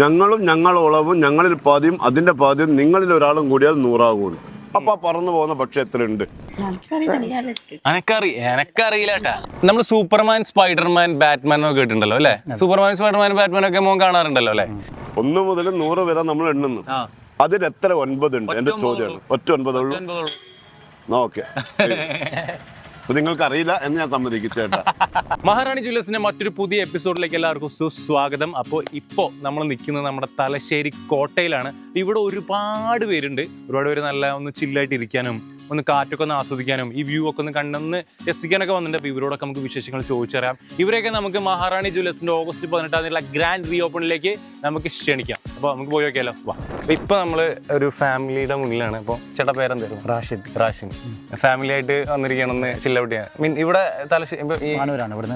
ഞങ്ങളും ഞങ്ങളോളവും ഞങ്ങളിൽ പാതിയും അതിന്റെ പാതിയും നിങ്ങളിൽ ഒരാളും കൂടിയാൽ നൂറാകൂ. അപ്പൊ പറന്നു പോകുന്ന പക്ഷെ എത്രയുണ്ട്? എനക്കറി എനക്കറിയില്ല കേട്ടാ നമ്മൾ സൂപ്പർമാൻ സ്പൈഡർമാൻ ബാറ്റ്മാൻ ഒക്കെ കേട്ടിട്ടുണ്ടല്ലോ അല്ലെ? സൂപ്പർമാൻ സ്പൈഡർമാൻ ബാറ്റ്മാൻ ഒക്കെ മോൻ കാണാറുണ്ടല്ലോ അല്ലെ? ഒന്ന് മുതൽ നൂറ് വരെ നമ്മൾ എണ്ണുന്നു. അതിൽ എത്ര ഒൻപത് ഉണ്ട് എന്റെ ചോദ്യമാണ് ഒറ്റ ഒൻപതുള്ളൂ? ഓക്കെ. അപ്പൊ നിങ്ങൾക്ക് അറിയില്ല എന്ന് ഞാൻ സമ്മതിക്കും ചേട്ടാ. മഹാറാണി ജ്വല്ലേഴ്സിന്റെ മറ്റൊരു പുതിയ എപ്പിസോഡിലേക്ക് എല്ലാവർക്കും സുസ്വാഗതം. അപ്പോൾ ഇപ്പോൾ നമ്മൾ നിൽക്കുന്നത് നമ്മുടെ തലശ്ശേരി കോട്ടയിലാണ്. ഇവിടെ ഒരുപാട് പേരുണ്ട്. ഒരുപാട് പേര് നല്ല ഒന്ന് ചില്ലായിട്ട് ഇരിക്കാനും ഒന്ന് കാറ്റൊക്കെ ഒന്ന് ആസ്വദിക്കാനും ഈ വ്യൂ ഒക്കെ ഒന്ന് കണ്ടൊന്ന് രസിക്കാനൊക്കെ വന്നിട്ടുണ്ട്. അപ്പോൾ ഇവരോടൊക്കെ നമുക്ക് വിശേഷങ്ങൾ ചോദിച്ചറിയാം. ഇവരെയൊക്കെ നമുക്ക് മഹാറാണി ജ്വല്ലേഴ്സിന്റെ ഓഗസ്റ്റ് പതിനെട്ടാം തീയതി ഗ്രാൻഡ് റീ ഓപ്പണിലേക്ക് നമുക്ക് ക്ഷണിക്കാം. അപ്പോൾ നമുക്ക് പോയി നോക്കിയാലോ? വാ. അപ്പോൾ ഇപ്പോൾ നമ്മൾ ഒരു ഫാമിലിയുടെ മുന്നിലാണ്. അപ്പോൾ ചേട്ടാ പേരെന്തായിരുന്നു? റാഷിദ്. റാഷിദ്. ഫാമിലി ആയിട്ട് വന്നിരിക്കണമെന്ന് ചില്ലവിടെയാണ് മീൻ ഇവിടെ തലശ്ശേരി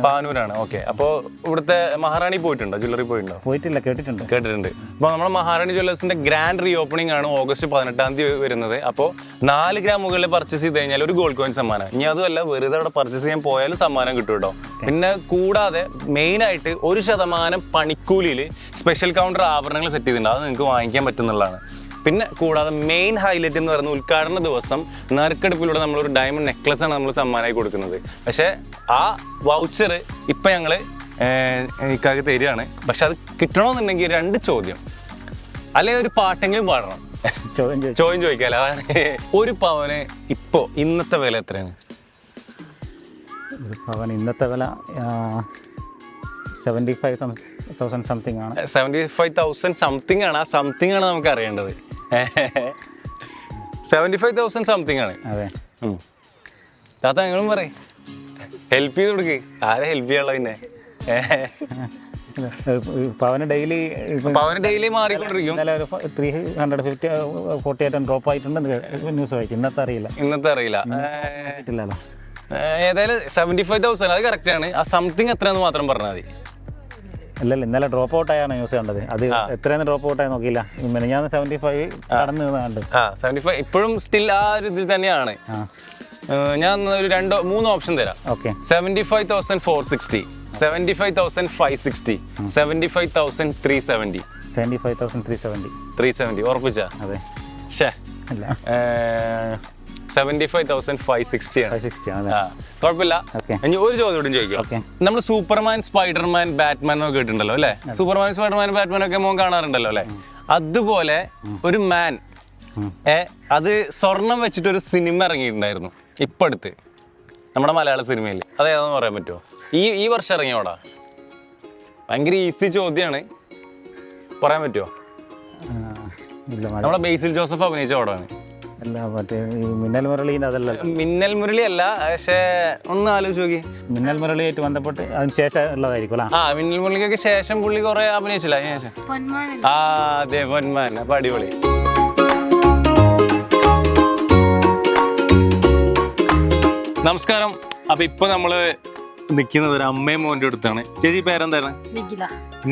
പാനൂരാണ് ഓക്കെ. അപ്പോൾ ഇവിടുത്തെ മഹാറാണി പോയിട്ടുണ്ടോ? ജ്വല്ലറി പോയിട്ടുണ്ടോ? പോയിട്ടില്ല കേട്ടിട്ടുണ്ട്. കേട്ടിട്ടുണ്ട്. അപ്പോൾ നമ്മുടെ മഹാറാണി ജ്വല്ലേഴ്സിന്റെ ഗ്രാൻഡ് റീ ഓപ്പണിംഗ് ആണ് ഓഗസ്റ്റ് പതിനെട്ടാം തീയതി വരുന്നത്. അപ്പോൾ നാല് ഗ്രാം മുകളിൽ പർച്ചേസ് ചെയ്ത് കഴിഞ്ഞാൽ ഒരു ഗോൾഡ് കോയിൻ സമ്മാനം. ഇനി അതുമല്ല വെറുതെ അവിടെ പർച്ചേസ് ചെയ്യാൻ പോയാലും സമ്മാനം കിട്ടും കേട്ടോ. പിന്നെ കൂടാതെ മെയിൻ ആയിട്ട് ഒരു ശതമാനം പണിക്കൂലിയിൽ സ്പെഷ്യൽ കൗണ്ടർ ആഭരണങ്ങൾ സെറ്റ് ചെയ്തിട്ടുണ്ട് അത് നിങ്ങൾക്ക് വാങ്ങിക്കാൻ പറ്റുന്നുള്ളതാണ്. പിന്നെ കൂടാതെ മെയിൻ ഹൈലൈറ്റ് എന്ന് പറയുന്ന ഉദ്ഘാടന ദിവസം നറുക്കെടുപ്പിലൂടെ നമ്മളൊരു ഡയമണ്ട് നെക്ലസ് ആണ് നമ്മൾ സമ്മാനമായി കൊടുക്കുന്നത്. പക്ഷേ ആ വൗച്ചർ ഇപ്പം ഞങ്ങൾ ഇക്കാക്ക് തരികയാണ്. പക്ഷെ അത് കിട്ടണമെന്നുണ്ടെങ്കിൽ രണ്ട് ചോദ്യം. അല്ലെങ്കിൽ ഒരു പാട്ടെങ്കിലും പാടണം. ചോദ്യം ചോദിക്കാലോ അതാണ് ഒരു പവന് ഇപ്പോ ഇന്നത്തെ വില എത്രയാണ്? ഒരു പവൻ ഇന്നത്തെ വില സെവന്റി ഫൈവ് തൗസൻഡ് സംതിങ് ആണ്. സെവന്റി ഫൈവ് തൗസൻഡ് സംതിങ് ആണ്. ആ സംതിങ് ആണ് നമുക്ക് അറിയേണ്ടത്. സെവന്റി ഫൈവ് തൗസൻഡ് സംതിങ് ആണ്. അതെ. താത്ത ഞങ്ങളും പറയും. ഹെൽപ്പ് ചെയ്ത് കൊടുക്ക്. ആരെ ഹെൽപ്പ് ചെയ്യാനുള്ള പിന്നെ? പവന് ഡെയിലി പവന് ഡെയിലി മാറിക്കൊണ്ടിരിക്കും. Three hundred fifty forty eight drop ആയിട്ടുണ്ടെന്ന് news വായിച്ചു. ഇന്നത്തെ അറിയില്ല. ഇന്നത്തെ അറിയില്ല. ഏതായാലും സെവന്റി ഫൈവ് തൗസൻഡ് അത് കറക്റ്റ് ആണ്. ആ സംതിങ് എത്രയാണെന്ന് മാത്രം പറഞ്ഞാൽ മതി. ഇല്ലല്ല ഇന്നലെ ഡ്രോപ്പ് ഔട്ട് ആയാണ് ന്യൂസ് കണ്ടത്. അത് എത്രയാണ് ഡ്രോപ്പ് ഔട്ട് ആയി നോക്കിയില്ല. ഞാൻ സെവന്റി ഫൈവ് കടന്നു കണ്ടു. ആ സെവന്റി ഫൈവ് ഇപ്പോഴും സ്റ്റിൽ ആ ഒരു ഇതിൽ തന്നെയാണ്. ഞാൻ ഒരു രണ്ടോ മൂന്നോ ഓപ്ഷൻ തരാം. Okay. Seventy five thousand four sixty seventy five thousand five sixty seventy five thousand three seventy seventy five thousand three seventy three seventy ഉറപ്പിച്ചാ അതെ ഷേ seventy five thousand five sixty ആണ് കുഴപ്പമില്ല. ഇനി ഒരു ചോദ്യം കൂടി ചോദിക്കാം. നമ്മൾ സൂപ്പർമാൻ സ്പൈഡർമാൻ ബാറ്റ്മാൻ ഒക്കെ കേട്ടിട്ടുണ്ടല്ലോ അല്ലേ? സൂപ്പർമാൻ സ്പൈഡർമാൻ ബാറ്റ്മാൻ ഒക്കെ മോൻ കാണാറുണ്ടല്ലോ അല്ലേ? അതുപോലെ ഒരു മാൻ അത് സ്വർണം വെച്ചിട്ട് ഒരു സിനിമ ഇറങ്ങിയിട്ടുണ്ടായിരുന്നു. ഇപ്പൊ അടുത്ത് നമ്മുടെ മലയാള സിനിമയിൽ. അതേതാന്ന് പറയാൻ പറ്റുമോ? ഈ ഈ വർഷം ഇറങ്ങിയോടാ ഭയങ്കര ഈസി ചോദ്യമാണ് പറയാൻ പറ്റുമോ? നമ്മളെ ബേസിൽ ജോസഫ് അഭിനയിച്ച പടമാണ്. അല്ല മറ്റേ ഈ മിന്നൽ മുരളീന്റെ അതല്ല. മിന്നൽ മുരളി അല്ല പക്ഷേ ഒന്ന് ആലോചിച്ച് നോക്കി. മിന്നൽ മുരളിയായിട്ട് ബന്ധപ്പെട്ട് അതിന് ശേഷം ഉള്ളതായിരിക്കും അല്ലേ ആ മിന്നൽ മുരളിക്കൊക്കെ ശേഷം പുള്ളി കുറെ അഭിനയിച്ചില്ല അതിന് ശേഷം. ആ അതെ പൊന്മാൻ അപ്പൊ അടിപൊളി. നമസ്കാരം. അപ്പൊ ഇപ്പൊ നമ്മൾ നിക്കുന്നത് ഒരു അമ്മയും മോന്റെ അടുത്താണ്. ചേച്ചി പേരെന്താണ് നിഖില.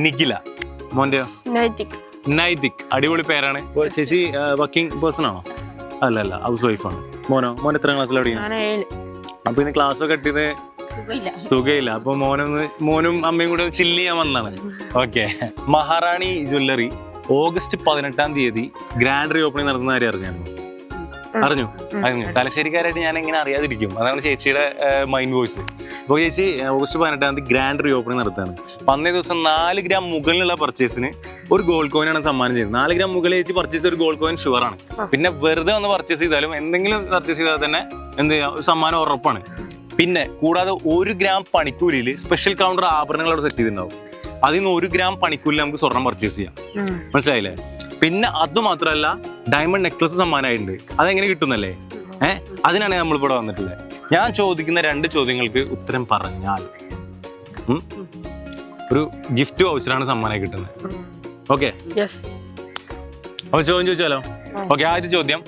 നിഖില. മോന്റെ നൈറ്റിക് നൈതിക്. അടിപൊളി പേരാണ്. ശശി ചേച്ചി വർക്കിംഗ് പേഴ്സൺ ആണോ അല്ല അല്ല ഹൗസ് വൈഫാണ് മോനോ? മോൻ എത്ര ക്ലാസ്സിലാണ് പഠിക്കുന്നത് അപ്പൊ ഇന്ന് ക്ലാസ് ഒക്കെ കട്ടിയത് സുഖമില്ല. സുഖയില്ല അപ്പൊ മോനൊന്ന് മോനും അമ്മയും കൂടെ ചില്ല് ചെയ്യാൻ വന്നാണ് ഓക്കെ മഹാറാണി ജ്വല്ലറി ഓഗസ്റ്റ് പതിനെട്ടാം തീയതി ഗ്രാൻഡ് റീ ഓപ്പണിംഗ് നടത്തുന്ന കാര്യം അറിഞ്ഞായിരുന്നു? അറിഞ്ഞു? അറിഞ്ഞു. തലശ്ശേരിക്കാരായിട്ട് ഞാൻ എങ്ങനെ അറിയാതിരിക്കും. അതാണ് ചേച്ചിയുടെ മൈൻഡ് വോയിസ് അപ്പോൾ ചേച്ചി ഓഗസ്റ്റ് പതിനെട്ടാം തീയതി ഗ്രാൻഡ് റീ ഓപ്പണിംഗ് നടത്താണ് അപ്പൊ അന്നേ ദിവസം നാല് ഗ്രാം മുകളിലുള്ള പർച്ചേസിന് ഒരു ഗോൾഡ് കോയിൻ ആണ് സമ്മാനം ചെയ്യുന്നത് നാല് ഗ്രാം മുകളിൽ വെച്ച് പർച്ചേസ് ഒരു ഗോൾഡ് കോയിൻ ഷുവർ ആണ്. പിന്നെ വെറുതെ ഒന്ന് പർച്ചേസ് ചെയ്താലും എന്തെങ്കിലും പർച്ചേസ് ചെയ്താൽ തന്നെ എന്ത് ചെയ്യാം ഒരു സമ്മാനം ഉറപ്പാണ്. പിന്നെ കൂടാതെ ഒരു ഗ്രാം പണിക്കൂലിയിൽ സ്പെഷ്യൽ കൗണ്ടർ ആഭരണങ്ങൾ അവിടെ സെറ്റ് ചെയ്തിട്ടുണ്ടാവും. അതിൽ നിന്ന് ഒരു ഗ്രാം പണിക്കൂലി നമുക്ക് സ്വർണം പർച്ചേസ് ചെയ്യാം. മനസ്സിലായില്ലേ? പിന്നെ അത് മാത്രമല്ല ഡയമണ്ട് നെക്ലസ് സമ്മാനമായിട്ടുണ്ട്. അതെങ്ങനെ കിട്ടുന്നല്ലേ? ഏഹ് അതിനാണ് നമ്മൾ ഇവിടെ വന്നിട്ടുള്ളത്. ഞാൻ ചോദിക്കുന്ന രണ്ട് ചോദ്യങ്ങൾക്ക് ഉത്തരം പറഞ്ഞാൽ ഒരു ഗിഫ്റ്റ് വൗച്ചറാണ് സമ്മാനമായി കിട്ടുന്നത്. ഓക്കെ അപ്പൊ ചോദ്യം ചോദിച്ചാലോ? ഓക്കെ ആദ്യത്തെ ചോദ്യം.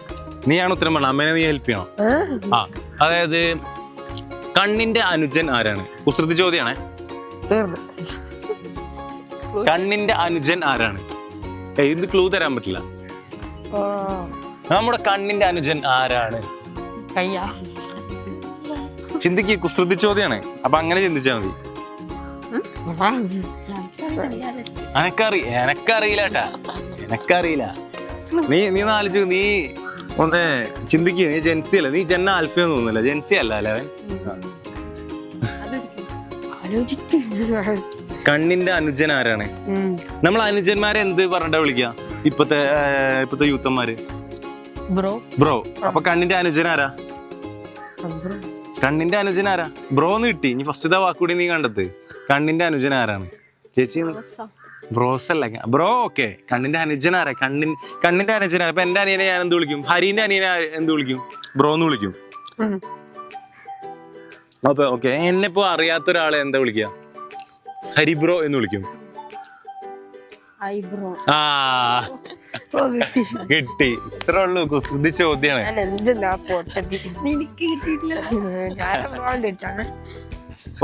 നീയാണ് ഉത്തരം പറഞ്ഞത്. അമ്മേനെ നീ ഹെൽപ്പ് ചെയ്യണം? ആ അതായത് കണ്ണിന്റെ അനുജൻ ആരാണ്? കുസൃതി ചോദ്യമാണേ. കണ്ണിന്റെ അനുജൻ ആരാണ്? ഇത് ക്ലൂ തരാൻ പറ്റില്ല. നമ്മുടെ കണ്ണിന്റെ അനുജൻ ആരാണ്? ചിന്തിക്ക് കുസൃതി ചോദ്യമാണ്. അപ്പൊ അങ്ങനെ ചിന്തിച്ചാൽ മതി? എനക്കറി എനക്കറിയില്ല കേട്ടാ എനക്കറിയില്ല. നീ നീ നാലിച്ചു നീ ഒന്ന് ചിന്തിക്കുക നീ ജെൻസി അല്ല? നീ ജെന്ന ആൽഫിയെന്ന് തോന്നുന്നില്ല? ജെൻസി അല്ല അല്ലേ കണ്ണിന്റെ അനുജൻ ആരാണ്? നമ്മൾ അനുജന്മാരെ എന്ത് പറഞ്ഞിട്ടാ വിളിക്കുക ഇപ്പത്തെ ഇപ്പത്തെ യൂത്തന്മാര്? ബ്രോ ബ്രോ അപ്പൊ കണ്ണിന്റെ അനുജൻ ആരാ? കണ്ണിന്റെ അനുജൻ ആരാ? ബ്രോ എന്ന് കിട്ടി. ഇനി ഫസ്റ്റ് വാക്കുകൂടി നീ കണ്ടത്. കണ്ണിന്റെ അനുജൻ ആരാണ്? ചേച്ചി ബ്രോസ് അല്ല ബ്രോ ഓക്കെ. കണ്ണിന്റെ അനുജനാരെ ആരാ? കണ്ണിൻ കണ്ണിന്റെ അനുജനാരെ അപ്പൊ ഇപ്പൊ എന്റെ അനിയനെ ഞാൻ എന്ത് വിളിക്കും? ഹരിന്റെ അനിയനെ എന്ത് വിളിക്കും? ബ്രോ എന്ന് വിളിക്കും. അപ്പൊ ഓക്കെ. എന്നെ ഇപ്പൊ അറിയാത്ത ഒരാളെ എന്താ വിളിക്കുക ഹരി ബ്രോ എന്ന് വിളിക്കും. ആ. കിട്ടി. ഇത്ര ഉള്ളൂ. കുസൃതി ചോദ്യാണ്.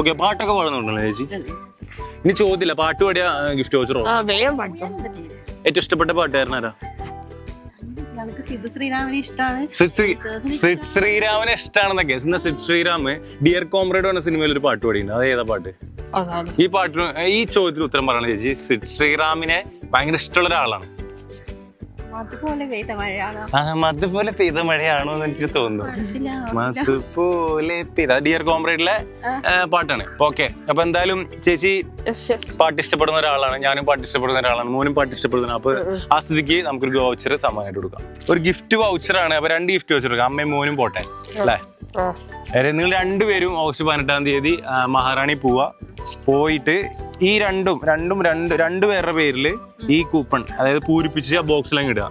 ഓക്കെ പാട്ടൊക്കെ പാടുന്നുണ്ടല്ലോ ചേച്ചി? ഇനി ചോദ്യമില്ല പാട്ട് പാടിയ ഗിഫ്റ്റ് വോച്ചറോ ആ വേഗം പഠിച്ചോ ഏറ്റവും ഇഷ്ടപ്പെട്ട പാട്ടുകാരനാരാ ആരാ? ശ്രീരാമനെ ഇഷ്ടമാണ് സിദ് ശ്രീ- സിദ് ശ്രീരാമനെ ഇഷ്ടമാണെന്നൊക്കെ ഇന്ന് സിദ് ശ്രീരാം ഡിയർ കോംറേഡ് എന്ന സിനിമയിൽ ഒരു പാട്ട് പാടിയിട്ടുണ്ട്. അത് ഏതാ പാട്ട്? ഈ പാട്ടിന് ഈ ചോദ്യത്തിന് ഉത്തരം പറയണ ചേച്ചി. സിദ് ശ്രീറാമിനെ ഭയങ്കര ഇഷ്ടമുള്ള ഒരാളാണ്. അതുപോലെ പെയ്ത മഴയാണ് ആ മതുപോലെ പെയ്ത മഴയാണോ എന്ന് എനിക്ക് തോന്നുന്നു. മധുപോലെ പെയ്ത ഡിയർ കോംറേഡിലെ പാട്ടാണ്. ഓക്കെ അപ്പൊ എന്തായാലും ചേച്ചി പാട്ട് ഇഷ്ടപ്പെടുന്ന ഒരാളാണ് ഞാനും പാട്ട് ഇഷ്ടപ്പെടുന്ന ഒരാളാണ് മോനും പാട്ട് ഇഷ്ടപ്പെടുന്ന അപ്പൊ ആ സ്ഥിതിക്ക് നമുക്കൊരു വൗച്ചർ സമ്മാനമായിട്ട് കൊടുക്കാം. ഒരു ഗിഫ്റ്റ് വൗച്ചർ ആണ് അപ്പൊ രണ്ട് ഗിഫ്റ്റ് വൗച്ചർ കൊടുക്കാം. അമ്മയും മോനും പോട്ടെ അല്ലേ? നിങ്ങൾ രണ്ടുപേരും ഓഗസ്റ്റ് പതിനെട്ടാം തീയതി മഹാറാണി പോവാ പോയിട്ട് ഈ രണ്ടും രണ്ടും രണ്ട് രണ്ടു പേരുടെ പേരിൽ ഈ കൂപ്പൺ അതായത് പൂരിപ്പിച്ച് ആ ബോക്സിലേക്ക് ഇടുക.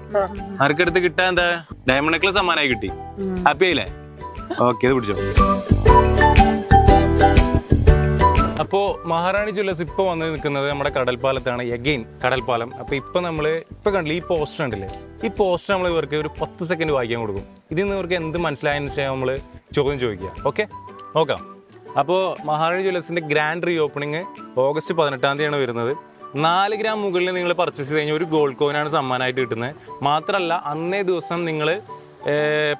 ആർക്കടുത്ത് കിട്ടാൻ എന്താ? ഡയമണ്ട് നെക്ലസ് സമ്മാനമായി കിട്ടി. ഹാപ്പി ആയില്ലേ? ഓക്കെ ഇത് പിടിച്ചോ. അപ്പോ മഹാറാണി ജ്വല്ലേഴ്സ് ഇപ്പൊ വന്ന് നിൽക്കുന്നത് നമ്മുടെ കടൽപ്പാലത്താണ്. എഗെയിൻ കടൽപ്പാലം. അപ്പൊ ഇപ്പൊ നമ്മൾ ഇപ്പൊ കണ്ടില്ല ഈ പോസ്റ്റർ ഉണ്ടല്ലേ ഈ പോസ്റ്റർ നമ്മൾ ഇവർക്ക് ഒരു പത്ത് സെക്കൻഡ് വായിക്കാൻ കൊടുക്കും. ഇതിൽ നിന്ന് ഇവർക്ക് എന്ത് മനസ്സിലായെന്ന് വെച്ചാൽ നമ്മൾ ചോദ്യം ചോദിക്കുക. ഓക്കെ നോക്കാം. അപ്പോൾ മഹാറാണി ജ്വല്ലേഴ്സിന്റെ ഗ്രാൻഡ് റീ ഓപ്പണിങ് ഓഗസ്റ്റ് പതിനെട്ടാം തീയതിയാണ് വരുന്നത്. നാല് ഗ്രാം മുകളിൽ നിങ്ങൾ പർച്ചേസ് ചെയ്ത് കഴിഞ്ഞാൽ ഒരു ഗോൾഡ് കോയിനാണ് സമ്മാനമായിട്ട് കിട്ടുന്നത്. മാത്രമല്ല അന്നേ ദിവസം നിങ്ങൾ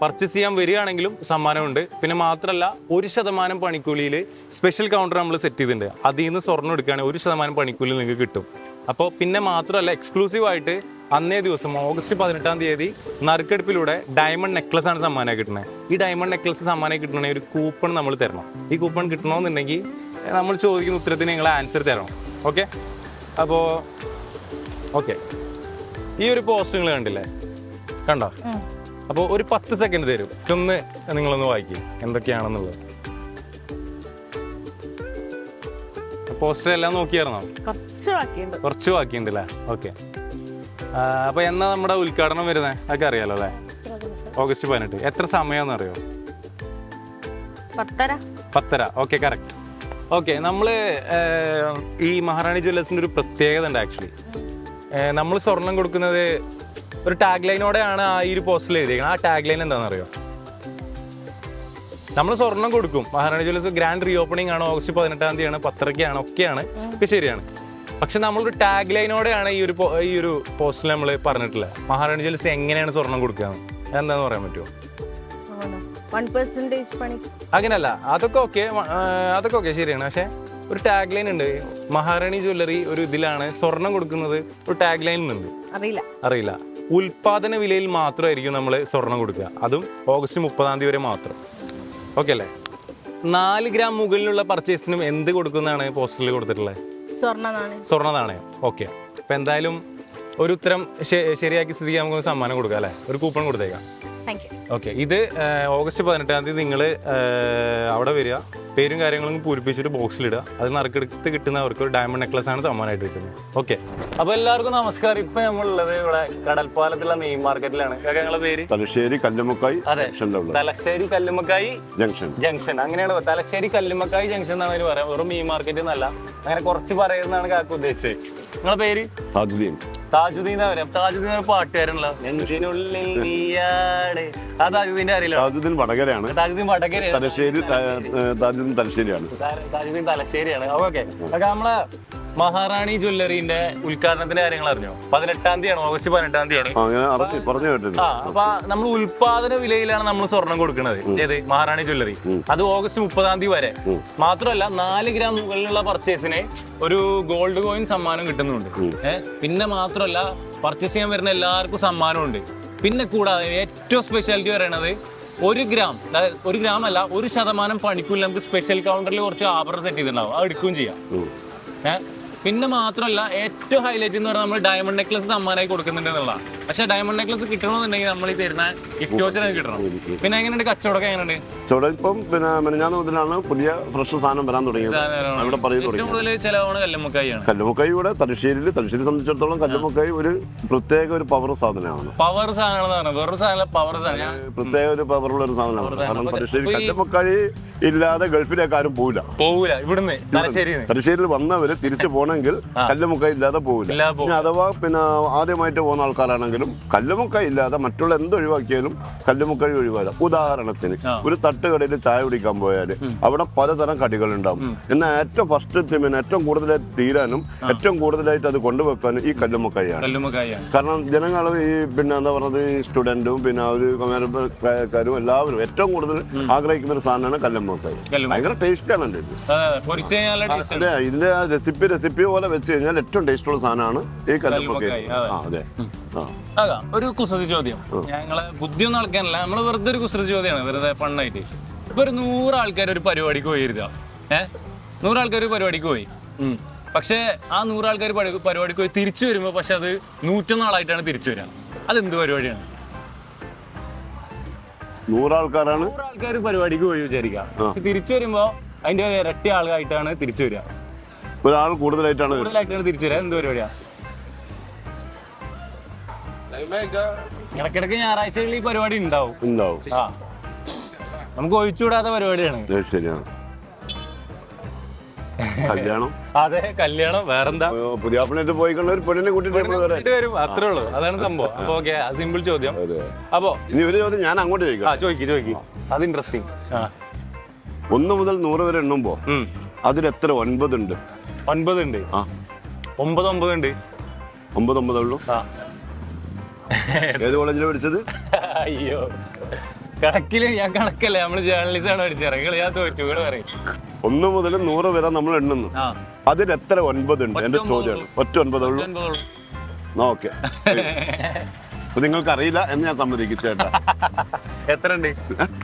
പർച്ചേസ് ചെയ്യാൻ വരികയാണെങ്കിലും സമ്മാനമുണ്ട്. പിന്നെ മാത്രമല്ല ഒരു ശതമാനം പണിക്കൂലിയിൽ സ്പെഷ്യൽ കൗണ്ടർ നമ്മൾ സെറ്റ് ചെയ്തിട്ടുണ്ട്. അതിൽ നിന്ന് സ്വർണം എടുക്കുകയാണെങ്കിൽ ഒരു ശതമാനം പണിക്കൂലി നിങ്ങൾക്ക് കിട്ടും. അപ്പോൾ പിന്നെ മാത്രമല്ല എക്സ്ക്ലൂസീവ് ആയിട്ട് അന്നേ ദിവസം ഓഗസ്റ്റ് പതിനെട്ടാം തീയതി നറുക്കെടുപ്പിലൂടെ ഡയമണ്ട് നെക്ലസ് ആണ് സമ്മാനമായി കിട്ടുന്നത്. ഈ ഡയമണ്ട് നെക്ലസ് സമ്മാനമായി കിട്ടണമെങ്കിൽ ഒരു കൂപ്പൺ നമ്മൾ തരണം. ഈ കൂപ്പൺ കിട്ടണമെന്നുണ്ടെങ്കിൽ നമ്മൾ ചോദിക്കുന്ന ഉത്തരത്തിന് നിങ്ങൾ ആൻസർ തരണം. ഓക്കെ അപ്പോൾ ഓക്കെ ഈ ഒരു പോസ്റ്റ് നിങ്ങൾ കണ്ടില്ലേ? കണ്ടോ? അപ്പോൾ ഒരു പത്ത് സെക്കൻഡ് തരും. ഇതൊന്ന് നിങ്ങളൊന്ന് വായിക്കും. എന്തൊക്കെയാണെന്നുള്ളത്. പോസ്റ്റർ എല്ലാം നോക്കിയായിരുന്നോ? കുറച്ച് ബാക്കിയുണ്ട്. കുറച്ച് ബാക്കിയുണ്ടല്ലേ ഓക്കെ അപ്പൊ എന്നാ നമ്മുടെ ഉദ്ഘാടനം വരുന്നത് അതൊക്കെ അറിയാലോ അല്ലേ? ഓഗസ്റ്റ് പതിനെട്ട്. എത്ര സമയമെന്ന് അറിയോ പത്തര. പത്തര. Okay correct. ഓക്കെ നമ്മൾ ഈ മഹാറാണി ജ്വല്ലേഴ്സിന്റെ ഒരു പ്രത്യേകത ഉണ്ട് ആക്ച്വലി. നമ്മൾ സ്വർണം കൊടുക്കുന്നത് ഒരു ടാഗ് ലൈനോടെയാണ് ആ ഈ ഒരു പോസ്റ്റിൽ എഴുതിയിരിക്കുന്നത് ആ ടാഗ് ലൈൻ എന്താണെന്ന് അറിയോ നമ്മൾ സ്വർണം കൊടുക്കും. Maharani jewellers grand reopening ആണ്. ഓഗസ്റ്റ് പതിനെട്ടാം തീയതിയാണ്. പത്തരയ്ക്കാണ്. ഒക്കെയാണ്. ഒക്കെ ശരിയാണ്. പക്ഷെ നമ്മളൊരു ടാഗ് ലൈനോടെയാണ് ഈ ഒരു ഈ ഒരു പോസ്റ്റിൽ നമ്മൾ പറഞ്ഞിട്ടുള്ളത് മഹാറാണി ജ്വൽസ് എങ്ങനെയാണ് സ്വർണം കൊടുക്കുക? എന്താന്ന് പറയാൻ പറ്റുമോ അങ്ങനല്ല. അതൊക്കെ ഓക്കെ അതൊക്കെ ഓക്കെ ശരിയാണ്. പക്ഷെ ഒരു ടാഗ് ലൈൻ ഉണ്ട്. മഹാറാണി ജ്വല്ലറി ഒരു ഇതിലാണ് സ്വർണം കൊടുക്കുന്നത് ഒരു ടാഗ് ലൈൻ ഉണ്ട് അറിയില്ല. അറിയില്ല. ഉൽപാദന വിലയിൽ മാത്രമായിരിക്കും നമ്മൾ സ്വർണം കൊടുക്കുക. അതും ഓഗസ്റ്റ് മുപ്പതാം തീയതി വരെ മാത്രം. ഓക്കെ അല്ലേ? നാല് ഗ്രാം മുകളിലുള്ള പർച്ചേസിനും എന്ത് കൊടുക്കുന്നതാണ് പോസ്റ്ററിൽ കൊടുത്തിട്ടുള്ളത് സ്വർണ നാണയം ഓക്കെ. അപ്പൊ എന്തായാലും ഒരു ഉത്തരം ശരിയാക്കി സ്ഥിതിക്ക് നമുക്ക് സമ്മാനം കൊടുക്കാം അല്ലെ? ഒരു കൂപ്പൺ കൊടുത്തേക്കാം. ഓക്കെ. ഇത് ഓഗസ്റ്റ് പതിനെട്ടാം തീയതി നിങ്ങൾ അവിടെ വരിക. പേരും കാര്യങ്ങളും പൂരിപ്പിച്ചിട്ട് ബോക്സിലിടുക അത് നറുക്കെടുത്ത് കിട്ടുന്ന അവർക്ക് ഒരു ഡയമണ്ട് നെക്ലസ് ആണ് സമ്മാനമായിട്ട് കിട്ടുന്നത്. ഓക്കെ അപ്പൊ എല്ലാവർക്കും നമസ്കാരം. ഇപ്പൊ നമ്മളുള്ളത് ഇവിടെ കടൽപ്പാലത്തുള്ള മെയിൻ മാർക്കറ്റിലാണ് ഞങ്ങളെ പേര്? തലശ്ശേരി കല്ലുമക്കായി അതെ. തലശ്ശേരി കല്ലുമക്കായി ജംഗ്ഷൻ ജംഗ്ഷൻ അങ്ങനെയാണ്. തലശ്ശേരി കല്ലുമക്കായി ജംഗ്ഷൻ എന്നാണ് അവർ പറയാം വെറും മീൻ മാർക്കറ്റ് എന്നല്ല. അങ്ങനെ കുറച്ച് പറയുന്നതാണ് കാക്ക ഉദ്ദേശിച്ചത്. നിങ്ങളെ പേര്? താജുദ്ദീൻ പറയാം. താജുദ്ദീൻ ഒരു പാട്ടുകാരനുള്ള നെഞ്ചിനുള്ളിൽ നീയാട് ആ താജുദ്ദീന്റെ അറിയില്ല? താജുദ്ദീൻ വടകരയാണ്. താജുദ്ദീൻ വടകര തലശ്ശേരി താജുദ്ദീൻ തലശ്ശേരിയാണ്. താജുദ്ദീൻ തലശ്ശേരിയാണ്. ഓക്കെ. അതൊക്കെ നമ്മളെ മഹാറാണി ജ്വല്ലറിന്റെ ഉദ്ഘാടനത്തിന്റെ കാര്യങ്ങൾ അറിഞ്ഞോ? പതിനെട്ടാം തീയതി ആണ് ഓഗസ്റ്റ് പതിനെട്ടാം തീയതിയാണ്. ആണ് പറഞ്ഞു കേട്ടില്ല അപ്പൊ നമ്മൾ ഉൽപാദന വിലയിലാണ് നമ്മൾ സ്വർണം കൊടുക്കുന്നത് ഏത്? മഹാറാണി ജ്വല്ലറി. അത് ഓഗസ്റ്റ് മുപ്പതാം തീയതി വരെ. മാത്രമല്ല നാല് ഗ്രാം മുകളിലുള്ള പർച്ചേസിന് ഒരു ഗോൾഡ് കോയിൻ സമ്മാനം കിട്ടുന്നുണ്ട്. പിന്നെ മാത്രമല്ല പർച്ചേസ് ചെയ്യാൻ വരുന്ന എല്ലാവർക്കും സമ്മാനമുണ്ട്. പിന്നെ കൂടാതെ ഏറ്റവും സ്പെഷ്യാലിറ്റി പറയണത് ഒരു ഗ്രാം ഒരു ഗ്രാം അല്ല ഒരു ശതമാനം പണിക്കൂലി നമുക്ക് സ്പെഷ്യൽ കൗണ്ടറിൽ കുറച്ച് ആഭരണം സെറ്റ് ചെയ്തിട്ടുണ്ടാവും. അത് എടുക്കുകയും ചെയ്യാം. ഏ? പിന്നെ മാത്രമല്ല ഏറ്റവും ഹൈലൈറ്റ് എന്ന് പറഞ്ഞാൽ നമ്മൾ ഡയമണ്ട് നെക്ലസ് സമ്മാനമായി കൊടുക്കുന്നുണ്ട് എന്നുള്ളതാണ് പക്ഷെ ഡയമണ്ട് നെക്ലസ് കിട്ടണമെന്നുണ്ടെങ്കിൽ നമ്മൾ ഈ തരുന്ന ഗിഫ്റ്റ് വോച്ചർ കിട്ടണം. പിന്നെ എങ്ങനെയുണ്ട് കച്ചവടമൊക്കെ എങ്ങനെയുണ്ട്? ചോട ഇപ്പം പിന്നെ മെനഞ്ഞാന്ന് മുതലാണ് പുതിയ ഫ്രഷ് സാധനം വരാൻ തുടങ്ങിയത്. അവിടെ പറയുന്നു ഏറ്റവും കൂടുതൽ ചിലവാണ് കല്ലുമ്മക്കായാണ് കല്ലുമുക്കായി ഇവിടെ തലശ്ശേരിയിൽ തലശ്ശേരി സംബന്ധിച്ചിടത്തോളം കല്ലുമുക്കായി ഒരു പ്രത്യേക ഒരു പവർ സാധനമാണ്. പവർ സാധനമാണെന്ന് പറഞ്ഞത് സാധനം. പവർ സാധനം പ്രത്യേക ഒരു പവറുള്ള ഒരു സാധനമാണ്. കാരണം തലശ്ശേരി കല്ലുമുക്കായി ഇല്ലാതെ ഗൾഫിലേക്ക് ആരും പോവില്ല. പോവില്ല ഇവിടുന്ന് തലശ്ശേരിയിൽ വന്നവര് തിരിച്ചു പോകണമെങ്കിൽ കല്ലുമുക്കായി ഇല്ലാതെ പോവില്ല. ഇല്ലാതെ ഇനി അഥവാ പിന്നെ ആദ്യമായിട്ട് പോകുന്ന ആൾക്കാരാണെങ്കിലും കല്ലുമുക്കായി ഇല്ലാതെ മറ്റുള്ള എന്ത് ഒഴിവാക്കിയാലും കല്ലുമുക്കായി ഒഴിവാക്കില്ല ഉദാഹരണത്തിന് ഒരു തട്ടുകടയിൽ ചായ കുടിക്കാൻ പോയാൽ അവിടെ പലതരം കടികൾ ഉണ്ടാവും എന്നാൽ ഏറ്റവും ഫസ്റ്റ് പിന്നെ ഏറ്റവും കൂടുതലായിട്ട് തീരാനും ഏറ്റവും കൂടുതലായിട്ട് അത് കൊണ്ടുവെക്കാനും ഈ കല്ലുമുക്കായാണ് കാരണം ജനങ്ങൾ ഈ പിന്നെ എന്താ പറയുന്നത് ഈ സ്റ്റുഡന്റും പിന്നെ ഒരു കമ്മ്യൂണിക്കാരും എല്ലാവരും ഏറ്റവും കൂടുതൽ ആഗ്രഹിക്കുന്ന ഒരു സാധനമാണ് കല്ലുമുക്കായി. ഭയങ്കര ടേസ്റ്റ് ആണ് ഇത്. പൊരിച്ച് അതെ ഇതിന്റെ ആ റെസിപ്പി റെസിപ്പി പോലെ വെച്ച് കഴിഞ്ഞാൽ ഏറ്റവും ടേസ്റ്റ് ഉള്ള സാധനമാണ് ഈ കല്ലുമ്മക്കായി, ആ അതെ. ആ. ആകാം. ഒരു കുസൃതി ചോദ്യം. ഞങ്ങളെ ബുദ്ധി ഒന്നും അളക്കാനല്ല. നമ്മൾ വെറുതെ ഒരു കുസൃതി ചോദ്യമാണ്. വെറുതെ ഫണ്ണായിട്ട്. ഇപ്പൊ ഒരു നൂറ് ആൾക്കാർ ഒരു പരിപാടിക്ക് പോയിരുക ഏഹ് നൂറ് ആൾക്കാർ ഒരു പരിപാടിക്ക് പോയി. ഉം. പക്ഷേ ആ നൂറ് ആൾക്കാർ പരിപാടിക്ക് പോയി തിരിച്ചു വരുമ്പോ പക്ഷെ അത് നൂറ്റൊന്നാളായിട്ടാണ് തിരിച്ചു വരിക അതെന്ത് പരിപാടിയാണ്? നൂറാൾക്കാരാണ് നൂറ് ആൾക്കാർ പരിപാടിക്ക് പോയി വിചാരിക്കുക പക്ഷെ തിരിച്ചു വരുമ്പോ അതിന്റെ ഇരട്ടി ആളായിട്ടാണ് തിരിച്ചു വരിക ഒരാൾ കൂടുതലായിട്ടാണ് കൂടുതലായിട്ടാണ് തിരിച്ചു വരിക എന്ത് പരിപാടിയാ? ഇടക്കിടക്ക് ഞായറാഴ്ചകളിൽ ഈ പരിപാടി ഉണ്ടാവും. ഉണ്ടാവും. ആ. നമുക്ക് ഒഴിച്ചുകൂടാത്ത പരിപാടിയാണ്. അത് ശരിയാണ് കല്യാണം? അതെ കല്യാണം വേറെന്താ? പുതിയ പോയി കണ്ട ഒരു പെണ്ണിനെ കൂട്ടിട്ട് വരും. അത്രേ ഉള്ളൂ. അതാണ് സംഭവം. അപ്പൊ ഓക്കെ സിമ്പിൾ ചോദ്യം. അപ്പൊ ഇനി ഒരു ചോദ്യം ഞാൻ അങ്ങോട്ട് ചോദിക്കാം. ചോദിക്കും ചോദിക്കും. അത് ഇൻട്രസ്റ്റിംഗ് ഒന്ന് മുതൽ നൂറ് വരെ എണ്ണുമ്പോ അതിൽ എത്ര ഒൻപതുണ്ട്? ഒൻപത് ഉണ്ട് ആ. ഒമ്പത് ഒമ്പത് ഉണ്ട് ഒമ്പത് ഒമ്പതേ ഉള്ളൂ? ആ. ഏത് കോളേജിലാണ് പഠിച്ചത്? അയ്യോ. കണക്കിൽ ഞാൻ കണക്കല്ലേ നമ്മൾ ജേർണലിസ്റ്റ് ആണ് പഠിച്ചത്. നിങ്ങൾ ഞാൻ തോറ്റു ഇവിടെ പറയും. ഒന്ന് മുതൽ നൂറ് വരെ നമ്മൾ എണ്ണുന്നു. അതിൽ എത്ര ഒൻപതുണ്ട്? എന്റെ ചോദ്യം ചോദ്യമാണ്. ഒറ്റ ഒൻപതേ ഉള്ളൂ. ഓക്കെ. നിങ്ങൾക്ക് അറിയില്ല എന്ന് ഞാൻ സമ്മതിക്കും ചേട്ടാ. എത്ര ഉണ്ട്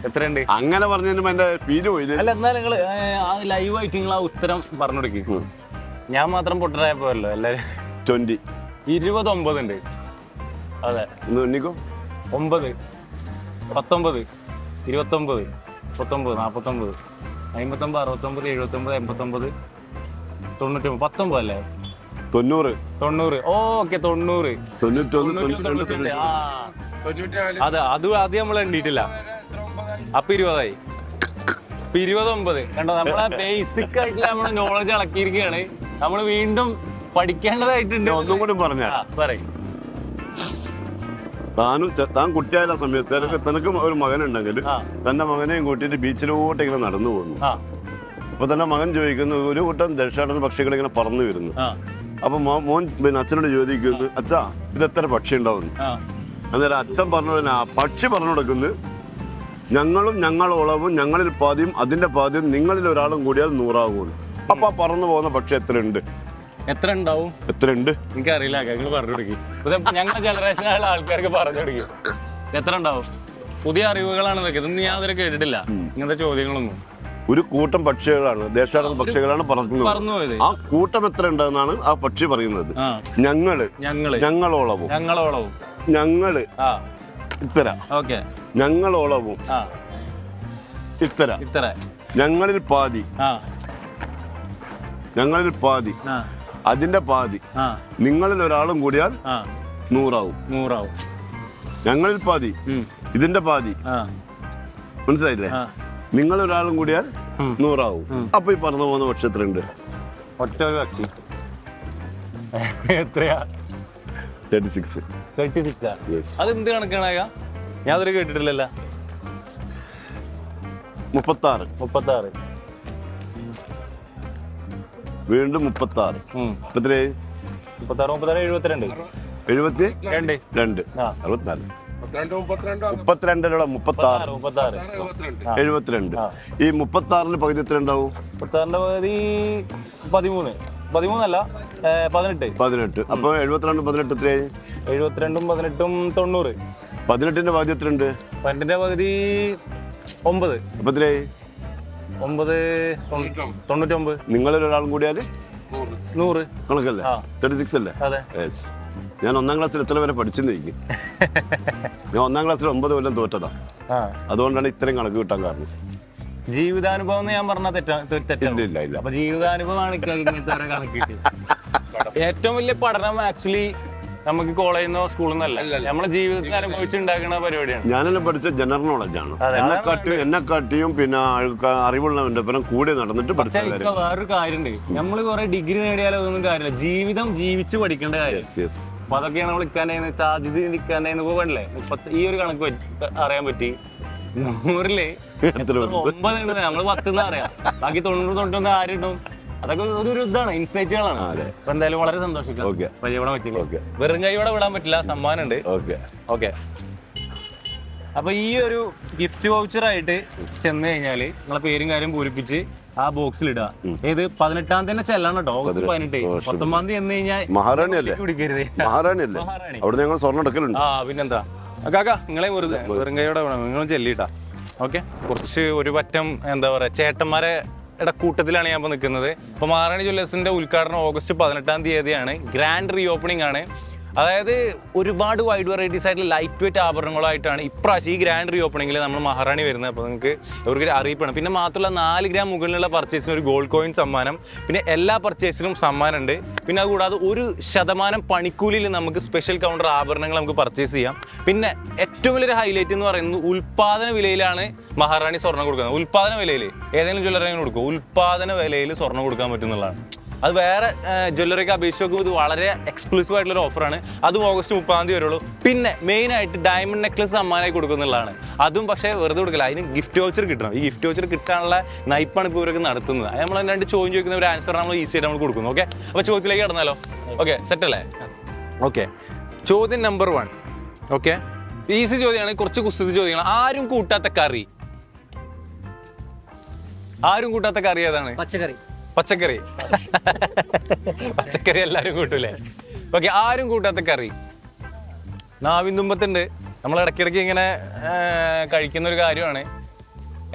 എത്ര ഉണ്ട് അങ്ങനെ പറഞ്ഞതിന് എന്റെ ഫീൽ പോയില്ലേ അല്ല എന്നാലും നിങ്ങൾ ആ ലൈവ് ആയിട്ട് നിങ്ങൾ ആ ഉത്തരം പറഞ്ഞു കൊടുക്കും ഞാൻ മാത്രം പൊട്ടനായപ്പോഴല്ലോ എല്ലാരും. ട്വന്റി. ഇരുപത് ഒമ്പത് ഉണ്ട് അതെ. ഒന്ന് എണ്ണിക്കോ ഒമ്പത് പത്തൊമ്പത് ഇരുപത്തൊമ്പത് മുപ്പത്തൊമ്പത് നാൽപ്പത്തൊമ്പത് അമ്പത്തൊമ്പത് അറുപത്തൊമ്പത് എഴുപത്തൊമ്പത് എൺപത്തൊമ്പത് തൊണ്ണൂറ്റി പത്തൊമ്പത് അല്ലേ? തൊണ്ണൂറ്. തൊണ്ണൂറ്. ഓക്കെ തൊണ്ണൂറ്. അതെ അത് അത് നമ്മൾ എണ്ണീട്ടില്ല അപ്പൊ ഇരുപതായി. ഇപ്പൊ ഇരുപതൊമ്പത്. കണ്ടോ നമ്മളെ ബേസിക് ആയിട്ടുള്ള നമ്മുടെ നോളജ് ഇളക്കിയിരിക്കുകയാണ്. നമ്മൾ വീണ്ടും പഠിക്കേണ്ടതായിട്ടുണ്ട്. ഒന്നും കൂടി പറഞ്ഞ പറയ്. താനും താൻ കുട്ടിയായ സമയത്ത് നിനക്ക് തനക്കും ഒരു മകനുണ്ടെങ്കിൽ. തന്റെ മകനെയും കൂട്ടിയിട്ട് ബീച്ചിലോട്ട് ഇങ്ങനെ നടന്നു പോകുന്നു. അപ്പൊ തന്നെ മകൻ ചോദിക്കുന്നു ഒരു കൂട്ടം ദേശാടന പക്ഷികൾ ഇങ്ങനെ പറന്നു വരുന്നു. അപ്പൊ മോൻ പിന്നെ അച്ഛനോട് ചോദിക്കുന്നു അച്ഛാ ഇത് എത്ര പക്ഷി ഉണ്ടാവുന്നു അന്നേരം അച്ഛൻ പറഞ്ഞു "ആ പക്ഷി പറഞ്ഞു കൊടുക്കുന്നു. ഞങ്ങളും ഞങ്ങളോളവും ഞങ്ങളിൽ പാതിയും അതിന്റെ പാതിയും നിങ്ങളിൽ ഒരാളും കൂടിയാൽ നൂറാകുന്നു അപ്പൊ പറന്നു പോകുന്ന പക്ഷി എത്ര ഉണ്ട് എത്ര ഉണ്ടാവും എത്ര ഉണ്ട് എനിക്കറിയില്ല നിങ്ങൾ പറഞ്ഞു തുടങ്ങി. ഞങ്ങളുടെ ജനറേഷനായുള്ള ആൾക്കാർക്ക് പറഞ്ഞു തുടങ്ങി. എത്ര ഉണ്ടാവും പുതിയ അറിവുകളാണ് ഇതൊക്കെ ഇതൊന്നും ഞാൻ കേട്ടിട്ടില്ല. ഇങ്ങനത്തെ ചോദ്യങ്ങളൊന്നും. ഒരു കൂട്ടം പക്ഷികളാണ്. ദേശാടന പക്ഷികളാണ് പറക്കുന്നത് പറഞ്ഞു പോയത്. ആ കൂട്ടം എത്ര ഉണ്ടെന്നാണ് ആ പക്ഷി പറയുന്നത്. ഞങ്ങൾ. ഞങ്ങൾ. ഞങ്ങളോളവും. ഞങ്ങളോളവും. ഞങ്ങൾ. ഇത്തര. ഓക്കെ. ഞങ്ങളോളവും. ഇത്തര. ഇത്ര ഞങ്ങളിൽ പാതി. ഞങ്ങളിൽ പാതി. ആ. അതിന്റെ പാതി ആ. നിങ്ങളിൽ ഒരാളും കൂടിയാൽ ആ. നൂറാവും. നൂറാവും. ഞങ്ങളിൽ പാതി ഉം. ഇതിന്റെ പാതി. ആ. മനസ്സിലായില്ലേ? ആ. നിങ്ങൾ ഒരാളും കൂടിയാൽ ഉം. നൂറാവും. അപ്പൊ ഈ പറഞ്ഞു പോകുന്ന പക്ഷി എത്ര ഉണ്ട് ഒറ്റ ഒരു പക്ഷി എത്രയാ? Thirty six thirty six yes അത് എന്ത് കണക്കാണാക ഞാൻ അതൊരു കേട്ടിട്ടില്ലല്ലോ. മുപ്പത്തി ആറ് മുപ്പത്തി ആറ് വീണ്ടും മുപ്പത്തി ആറ് ഉം. എത്രയായി മുപ്പത്താറ് മുപ്പത്താറ് എഴുപത്തിരണ്ട്. എഴുപത്തി? രണ്ട്. രണ്ട്. ആ. അറുപത്തിനാല്. മുപ്പത്തിരണ്ടിലുള്ള മുപ്പത്തി ആറ് എഴുപത്തിരണ്ട്. ഈ മുപ്പത്തി ആറിന് പകുതി എത്ര ഉണ്ടാവും? മുപ്പത്താറിന്റെ പകുതി പതിമൂന്ന്. പതിമൂന്നല്ല പതിനെട്ട്. പതിനെട്ട്. അപ്പൊ എഴുപത്തിരണ്ടും പതിനെട്ട് എത്രയായി? എഴുപത്തിരണ്ടും പതിനെട്ടും തൊണ്ണൂറ്. പതിനെട്ടിന്റെ പകുതി എത്ര ഉണ്ട് പതിനെട്ടിന്റെ പകുതി ഒമ്പത്. അപ്പൊ എത്രയായി ഒമ്പത് തൊണ്ണൂറ്റൊമ്പത്. നിങ്ങളിൽ ഒരാളും കൂടിയാൽ? നൂറ്. കണക്കല്ലേ. തേർട്ടി സിക്സ് അല്ലേ? യെസ് ഞാൻ ഒന്നാം ക്ലാസ്സിൽ എത്ര വരെ പഠിച്ചെന്ന് എനിക്ക് ഞാൻ ഒന്നാം ക്ലാസ്സിൽ ഒമ്പത് കൊല്ലം തോറ്റതാ. ആ. അതുകൊണ്ടാണ് ഇത്രയും കണക്ക് കിട്ടാൻ കാരണം. ജീവിതാനുഭവം എന്ന് ഞാൻ പറഞ്ഞ തെറ്റാ തെ- ഇല്ല ഇല്ല ഇല്ല. അപ്പൊ ജീവിതാനുഭവമാണ് ഇങ്ങനത്തെ കണക്ക് കിട്ടിയത്. ഏറ്റവും വലിയ പഠനം ആക്ച്വലി നമുക്ക് കോളേജിൽ നിന്നോ സ്കൂളിൽ നിന്നല്ല നമ്മളെ ജീവിതത്തിൽ അനുഭവിച്ചുണ്ടാക്കുന്ന പരിപാടിയാണ്. ഞാനെല്ലാം പഠിച്ച ജനറൽ നോളജ് ആണ്. എന്നെ കാട്ടിയും പിന്നെ ആൾക്കാർ അറിവുള്ളവന്റെ ഒപ്പം കൂടെ നടന്നിട്ട് പഠിച്ച കാര്യം. വേറൊരു കാര്യമുണ്ട്. നമ്മൾ കുറെ ഡിഗ്രി നേടിയാലോ ഒന്നും കാര്യമില്ല. ജീവിതം ജീവിച്ച് പഠിക്കേണ്ട കാര്യം. യെസ് യെസ് അപ്പൊ അതൊക്കെയാണ് നമ്മൾ ഇക്കാന്റെ സാധ്യത നിൽക്കാന്റെ പോകണ്ടല്ലേ മുപ്പത്തി ഈ ഒരു കണക്ക് അറിയാൻ പറ്റി. നൂറിൽ? ഒമ്പത് നമ്മൾ പത്ത് അറിയാം. ബാക്കി തൊണ്ണൂറ് തൊണ്ണൂറ്റൊന്ന് ആരും കിട്ടും അതൊക്കെ ഒരു ഒരു ഇതാണ് ഇൻസൈറ്റുകളാണ്. അപ്പൊ എന്തായാലും വളരെ സന്തോഷിക്കാം. ഓക്കെ. പരിചയപ്പെടാൻ പറ്റില്ല വെറും കൈ ഇവിടെ വിടാൻ പറ്റില്ല സമ്മാനം ഉണ്ട് ഓക്കെ. ഓക്കെ. അപ്പൊ ഈ ഒരു ഗിഫ്റ്റ് വൗച്ചർ ആയിട്ട് ചെന്ന് കഴിഞ്ഞാൽ നിങ്ങളെ പേരും കാര്യം പൂരിപ്പിച്ച് ആ ബോക്സിൽ ഇടുക ഏത്? പതിനെട്ടാം തീയതി തന്നെ ചെല്ലാണ് കേട്ടോ ഓഗസ്റ്റ് പതിനെട്ട്. പത്തൊമ്പതാം തീയതി എന്ന് കഴിഞ്ഞാൽ മഹാറാണി അല്ലേ? കുടിക്കരുത്. മഹാറാണി അല്ലേ? അവിടെ ഞങ്ങൾ സ്വർണം എടുക്കലുണ്ട്. ആ പിന്നെന്താ? കാക്ക നിങ്ങളെ വെറുതെ വെറും കൈയോടെ വേണം. നിങ്ങളും ചെല്ലിട്ടാ. ഓക്കെ? കുറച്ച് ഒരു പറ്റം എന്താ പറയാ ചേട്ടന്മാരെ ടെ കൂട്ടത്തിലാണ് ഞാൻ ഇപ്പോൾ നിൽക്കുന്നത്. ഇപ്പോൾ മഹാറാണി ജ്വല്ലേഴ്സിന്റെ ഉദ്ഘാടനം ഓഗസ്റ്റ് പതിനെട്ടാം തീയതിയാണ്. ഗ്രാൻഡ് റീ ഓപ്പണിംഗ് ആണ്. അതായത് ഒരുപാട് വൈഡ് വെറൈറ്റീസ് ആയിട്ടുള്ള ലൈറ്റ് വെയിറ്റ് ആഭരണങ്ങളായിട്ടാണ് ഇപ്രാവശ്യം ഈ ഗ്രാൻഡ് റീ ഓപ്പണിംഗിൽ നമ്മൾ മഹാറാണി വരുന്നത്. അപ്പോൾ നിങ്ങൾക്ക് ഇവർക്ക് അറിയിപ്പാണ്. പിന്നെ മാത്രമല്ല നാല് ഗ്രാം മുകളിലുള്ള പർച്ചേസിന് ഒരു ഗോൾഡ് കോയിൻ സമ്മാനം. പിന്നെ എല്ലാ പർച്ചേസിനും സമ്മാനമുണ്ട്. പിന്നെ അതുകൂടാതെ ഒരു ശതമാനം പണിക്കൂലിയിൽ നമുക്ക് സ്പെഷ്യൽ കൗണ്ടർ ആഭരണങ്ങൾ നമുക്ക് പർച്ചേസ് ചെയ്യാം. പിന്നെ ഏറ്റവും വലിയൊരു ഹൈലൈറ്റ് എന്ന് പറയുന്നത് ഉൽപ്പാദന വിലയിലാണ് മഹാറാണി സ്വർണം കൊടുക്കുന്നത്. ഉൽപ്പാദന വിലയിൽ ഏതെങ്കിലും ജ്വല്ലറി കൊടുക്കും ഉൽപ്പാദന വിലയിൽ സ്വർണം കൊടുക്കാൻ പറ്റുന്നുള്ളതാണ് അത് വേറെ ജ്വല്ലറിക്ക് അപേക്ഷിച്ച് ഇത് വളരെ എക്സ്ക്ലൂസീവ് ആയിട്ടുള്ള ഓഫറാണ് അതും ഓഗസ്റ്റ് മുപ്പതാം തീയതി വരുള്ളൂ. പിന്നെ മെയിൻ ആയിട്ട് ഡയമണ്ട് നെക്ലസ് സമ്മാനമായി കൊടുക്കുന്നുള്ളതാണ്. അതും പക്ഷേ വെറുതെ കൊടുക്കില്ല. അതിന് ഗിഫ്റ്റ് വൗച്ചർ കിട്ടണം. ഈ ഗിഫ്റ്റ് വൗച്ചർ കിട്ടാനുള്ള നയിപ്പാണ് ഇപ്പോൾ ഇവരൊക്കെ നടത്തുന്നത്. നമ്മൾ രണ്ട് ചോദ്യം ചോദിക്കുന്ന ഒരു ആൻസർ നമ്മൾ ഈസി ആയിട്ട് നമ്മൾ കൊടുക്കുന്നു ഓക്കെ അപ്പോൾ ചോദ്യത്തിലേക്ക് കടന്നാലോ? ഓക്കെ സെറ്റ് അല്ലേ? ഓക്കെ ചോദ്യം നമ്പർ വൺ ഓക്കെ ഈസി ചോദ്യമാണ്. കുറച്ച് കുസ്തി ചോദ്യങ്ങൾ ആരും കൂട്ടാത്ത കറി. ആരും കൂട്ടാത്ത കറി ഏതാണ്? പച്ചക്കറി. പച്ചക്കറി. പച്ചക്കറി എല്ലാരും കൂട്ടൂലേ? ഓക്കെ ആരും കൂട്ടാത്ത കറി. നാവിൻ തുമ്പത്തുണ്ട്. നമ്മൾ ഇടയ്ക്കിടയ്ക്ക് ഇങ്ങനെ കഴിക്കുന്ന ഒരു കാര്യമാണ്.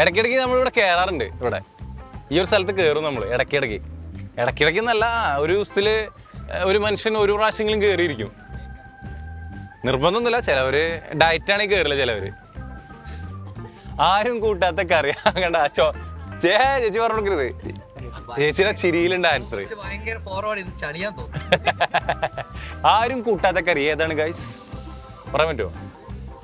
ഇടയ്ക്കിടയ്ക്ക് നമ്മളിവിടെ കയറാറുണ്ട് ഇവിടെ. ഈ ഒരു സ്ഥലത്ത് കയറും നമ്മൾ ഇടയ്ക്കിടയ്ക്ക്. ഇടയ്ക്കിടയ്ക്ക് എന്നല്ല ഒരു ദിവസത്തിൽ ഒരു മനുഷ്യൻ ഒരു പ്രാവശ്യമെങ്കിലും കയറിയിരിക്കും നിർബന്ധമൊന്നുമില്ല ഡയറ്റ് ഡയറ്റാണെങ്കിൽ കയറില്ല ചിലവർ ആരും കൂട്ടാത്ത കറി കണ്ട ചോ ചേ ചേച്ചി പറഞ്ഞു കൊടുക്കരുത് ചേച്ചിയുടെ ചിരിയിലുണ്ട് ആൻസർ ഭയങ്കര ഫോർവേഡ് ഇത് ചളിയാൻ തോന്നുന്നു. ആരും കൂട്ടാത്ത കറി. ഏതാണ് ഗൈസ് പറയാൻ പറ്റുമോ?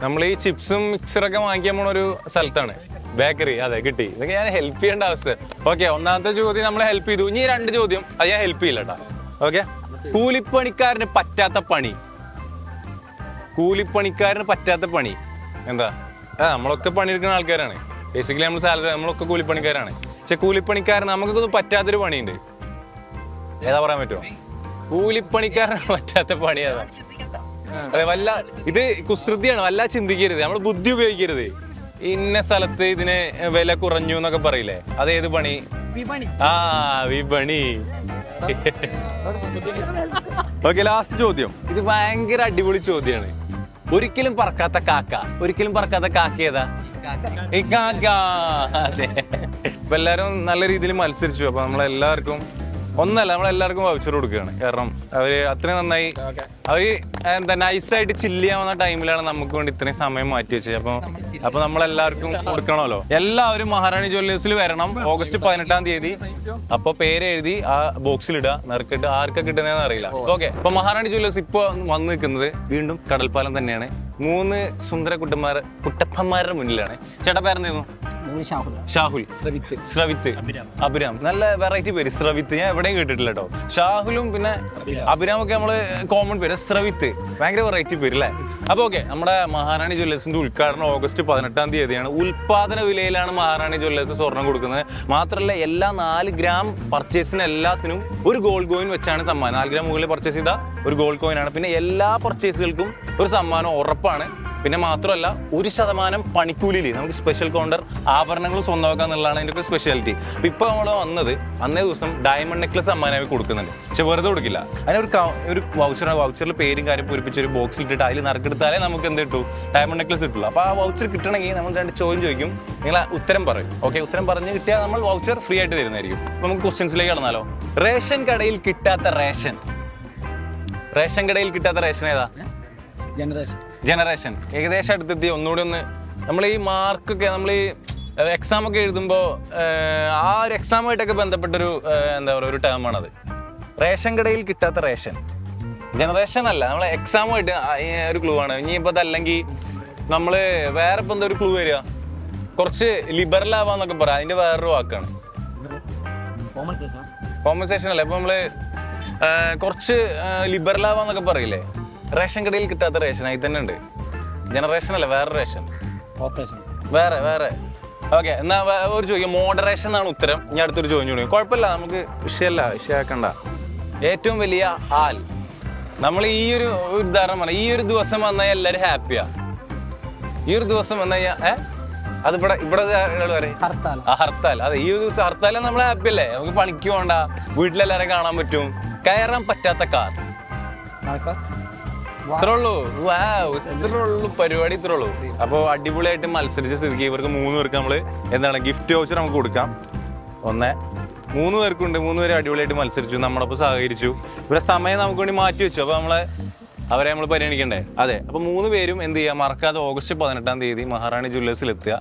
നമ്മൾ ഈ ചിപ്സും മിക്സറൊക്കെ വാങ്ങിക്കാൻ പോണ ഒരു സ്ഥലത്താണ്. ബേക്കറി അതെ കിട്ടി. ഇതൊക്കെ ഞാൻ ഹെൽപ്പ് ചെയ്യേണ്ട അവസ്ഥ ഓക്കെ ഒന്നാമത്തെ ചോദ്യം നമ്മൾ ഹെൽപ്പ് ചെയ്തു. ഇനി രണ്ട് ചോദ്യം. അത് ഞാൻ ഹെൽപ്പ് ചെയ്യില്ല കേട്ടോ ഓക്കെ കൂലിപ്പണിക്കാരന് പറ്റാത്ത പണി. കൂലിപ്പണിക്കാരന് പറ്റാത്ത പണി. എന്താ? നമ്മളൊക്കെ പണിയെടുക്കുന്ന ആൾക്കാരാണ്. ബേസിക്കലി നമ്മൾ സാലറി നമ്മളൊക്കെ കൂലിപ്പണിക്കാരാണ്. പക്ഷെ കൂലിപ്പണിക്കാരൻ നമുക്കൊന്നും പറ്റാത്തൊരു പണിയുണ്ട്. ഏതാ പറയാൻ പറ്റുമോ കൂലിപ്പണിക്കാരന് പറ്റാത്ത പണി ഏതാ അതെ വല്ല ഇത് കുസൃതിയാണ് വല്ല ചിന്തിക്കരുത്. നമ്മൾ ബുദ്ധി ഉപയോഗിക്കരുത്. ഇന്ന സ്ഥലത്ത് ഇതിന് വില കുറഞ്ഞു എന്നൊക്കെ പറയില്ലേ? അതേത് പണി? ആ വിപണി. ഓക്കെ ലാസ്റ്റ് ചോദ്യം. ഇത് ഭയങ്കര അടിപൊളി ചോദ്യമാണ് ഒരിക്കലും പറക്കാത്ത കാക്ക. ഒരിക്കലും പറക്കാത്ത കാക്ക ഏതാ? കാക്ക. അതെ. ഇപ്പൊ എല്ലാവരും നല്ല രീതിയിൽ മത്സരിച്ചു. അപ്പോൾ നമ്മളെല്ലാവർക്കും ഒന്നല്ല നമ്മളെല്ലാവർക്കും വൗച്ചർ കൊടുക്കുകയാണ്. കാരണം അവർ അത്രയും നന്നായി അവർ എന്താ നൈസായിട്ട് ചില്ല് ചെയ്യാവുന്ന ടൈമിലാണ് നമുക്ക് വേണ്ടി ഇത്രയും സമയം മാറ്റി വെച്ചത്. അപ്പോൾ അപ്പോൾ നമ്മളെല്ലാവർക്കും കൊടുക്കണമല്ലോ. എല്ലാവരും മഹാറാണി ജ്വല്ലേഴ്സിൽ വരണം. ഓഗസ്റ്റ് പതിനെട്ടാം തീയതി. അപ്പോൾ പേര് എഴുതി ആ ബോക്സിൽ ഇടുക നിറക്കിട്ട് ആർക്കാ കിട്ടുന്നതെന്ന് അറിയില്ല. ഓക്കെ അപ്പോൾ മഹാറാണി ജ്വല്ലേഴ്സ് ഇപ്പോൾ വന്ന് നിൽക്കുന്നത് വീണ്ടും കടൽപ്പാലം തന്നെയാണ്. മൂന്ന് സുന്ദര കുട്ടന്മാർ കുട്ടപ്പന്മാരുടെ മുന്നിലാണ്. ചേട്ടാ പേരെന്തായിരുന്നു? ഷാഹുൽ. ശ്രവിത്ത് അഭിരാം. നല്ല വെറൈറ്റി പേര്. ശ്രവിത്ത് ഞാൻ എവിടെയും കേട്ടിട്ടില്ല കേട്ടോ ഷാഹുലും പിന്നെ അഭിരാം. ഒക്കെ നമ്മൾ കോമൺ പേര്. ശ്രവിത്ത് ഭയങ്കര വെറൈറ്റി പേര് അല്ലേ അപ്പൊ ഓക്കെ നമ്മുടെ മഹാറാണി ജ്വല്ലേഴ്സിന്റെ ഉദ്ഘാടനം ഓഗസ്റ്റ് പതിനെട്ടാം തീയതിയാണ്. ഉൽപാദന വിലയിലാണ് മഹാറാണി ജ്വല്ലേഴ്സ് സ്വർണം കൊടുക്കുന്നത്. മാത്രമല്ല എല്ലാ നാല് ഗ്രാം പർച്ചേസിന് എല്ലാത്തിനും ഒരു ഗോൾഡ് കോയിൻ വെച്ചാണ് സമ്മാനം. നാല് ഗ്രാം മുകളിൽ പർച്ചേസ് ചെയ്ത ഒരു ഗോൾഡ് കോയിൻ ആണ്. പിന്നെ എല്ലാ പർച്ചേസുകൾക്കും ഒരു സമ്മാനം ഉറപ്പാണ്. പിന്നെ മാത്രമല്ല ഒരു ശതമാനം പണിക്കൂലിയിൽ നമുക്ക് സ്പെഷ്യൽ കൗണ്ടർ ആഭരണങ്ങൾ സ്വന്തമാക്കുക എന്നുള്ളതാണ് അതിന്റെ ഒരു സ്പെഷ്യാലിറ്റി അപ്പം ഇപ്പോൾ നമ്മൾ വന്നത് അന്നേ ദിവസം ഡയമണ്ട് നെക്ലസ് സമ്മാനമായി കൊടുക്കുന്നുണ്ട്. പക്ഷെ വെറുതെ കൊടുക്കില്ല. അതിനൊരു ഒരു വൗച്ചർ വൗച്ചറിൽ പേരും കാര്യം പൂരിപ്പിച്ച് ഒരു ബോക്സിൽ ഇട്ടിട്ട് അതിൽ നറുക്കെടുത്താലേ നമുക്ക് എന്ത് കിട്ടൂ? ഡയമണ്ട് നെക്ലസ് കിട്ടുള്ളൂ. അപ്പോൾ ആ വൗച്ചർ കിട്ടണമെങ്കിൽ നമ്മൾ രണ്ട് ചോദ്യം ചോദിക്കും. നിങ്ങൾ ഉത്തരം പറയും. ഓക്കെ ഉത്തരം പറഞ്ഞ് കിട്ടിയാൽ നമ്മൾ വൗച്ചർ ഫ്രീ ആയിട്ട് തരുന്നതായിരിക്കും. അപ്പോൾ നമുക്ക് ക്വസ്റ്റ്യൻസിലേക്ക് കടന്നാലോ. റേഷൻ കടയിൽ കിട്ടാത്ത റേഷൻ. റേഷൻ കടയിൽ കിട്ടാത്ത റേഷൻ ഏതാ? ജനറേഷൻ. ജനറേഷൻ ഏകദേശം അടുത്തെത്തി. ഒന്നുകൂടി ഒന്ന് നമ്മൾ ഈ മാർക്കൊക്കെ നമ്മൾ ഈ എക്സാം ഒക്കെ എഴുതുമ്പോൾ ആ ഒരു എക്സാമായിട്ടൊക്കെ ബന്ധപ്പെട്ടൊരു എന്താ പറയുക ഒരു ടേമാണത് റേഷൻ കടയിൽ കിട്ടാത്ത റേഷൻ. ജനറേഷൻ അല്ല നമ്മൾ എക്സാമുമായിട്ട് ഒരു ക്ലൂ ആണ്. ഇനിയിപ്പോൾ അതല്ലെങ്കിൽ നമ്മൾ വേറെ ഇപ്പം എന്താ ഒരു ക്ലൂ വരിക? കുറച്ച് ലിബറൽ ആവാന്നൊക്കെ പറയാം. അതിന്റെ വേറൊരു വാക്കാണ്. കോമ്പൻസേഷൻ അല്ലേ ഇപ്പൊ നമ്മൾ കുറച്ച് ലിബറൽ ആവാന്നൊക്കെ പറയില്ലേ? റേഷൻ കടയിൽ കിട്ടാത്ത റേഷൻ തന്നെ ഉണ്ട്. ജനറേഷൻ അല്ല വേറെ റേഷൻ. ഓപ്പറേഷൻ വേറെ വേറെ. ഓക്കെ എന്നാ ഒരു ചോദിക്കാം മോഡറേഷൻ എന്നാണ് ഉത്തരം. ഞാൻ അടുത്തൊരു ചോദ്യം ചോദിക്കും കുഴപ്പമില്ല നമുക്ക് വിഷയമല്ല വിഷയമാക്കണ്ട. ഏറ്റവും വലിയ ആൽ നമ്മൾ ഈ ഒരു ഉദാഹരണം പറഞ്ഞ ഈ ഒരു ദിവസം വന്നാൽ എല്ലാവരും ഹാപ്പിയാ ഈ ഒരു ദിവസം വന്നാൽ ഏ? അത് ഇവിടെ ഇവിടെ ഹർത്താൽ. ഹർത്താൽ. അതെ ഈ ഒരു ദിവസം ഹർത്താൽ നമ്മൾ ഹാപ്പി അല്ലേ? നമുക്ക് പണിക്ക് പോകണ്ട വീട്ടിലെല്ലാരും കാണാൻ പറ്റും. കയറാൻ പറ്റാത്ത കാർ. നടക്കാം ഇത്രേ വാവ് ഇത്രേ പരിപാടി ഇത്രേ ഉള്ളൂ അപ്പോൾ അടിപൊളിയായിട്ട് മത്സരിച്ച സ്ഥിതിക്ക് ഇവർക്ക് മൂന്ന് പേർക്ക് നമ്മൾ എന്താണ് ഗിഫ്റ്റ് വൗച്ചർ നമുക്ക് കൊടുക്കാം. ഒന്ന് മൂന്ന് പേർക്കുണ്ട് മൂന്ന് പേര് അടിപൊളിയായിട്ട് മത്സരിച്ചു നമ്മളപ്പോൾ സഹകരിച്ചു. ഇവിടെ സമയം നമുക്ക് വേണ്ടി മാറ്റി വെച്ചു. അപ്പോൾ നമ്മളെ അവരെ നമ്മൾ പരിഗണിക്കണ്ടേ? അതെ അപ്പോൾ മൂന്ന് പേരും എന്ത് ചെയ്യുക മറക്കാതെ ഓഗസ്റ്റ് പതിനെട്ടാം തീയതി മഹാറാണി ജ്വല്ലേഴ്സിൽ എത്തുക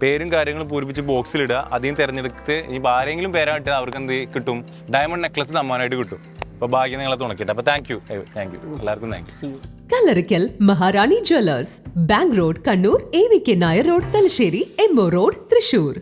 പേരും കാര്യങ്ങളും പൂരിപ്പിച്ച് ബോക്സിലിടുക അതിൽ തിരഞ്ഞെടുത്ത് ഇനി ആരെങ്കിലും പേരായിട്ട് അവർക്ക് എന്ത് കിട്ടും? ഡയമണ്ട് നെക്ലസ് സമ്മാനമായിട്ട് കിട്ടും. അപ്പോൾ ഭാഗ്യം നിങ്ങളെ തുണക്കിട്ട് അപ്പോൾ താങ്ക് യു താങ്ക് യു എല്ലാവർക്കും thank you Kallarikkal Maharani jewellers bank road Kannur A V K Nair road Thalassery MO road Thrissur.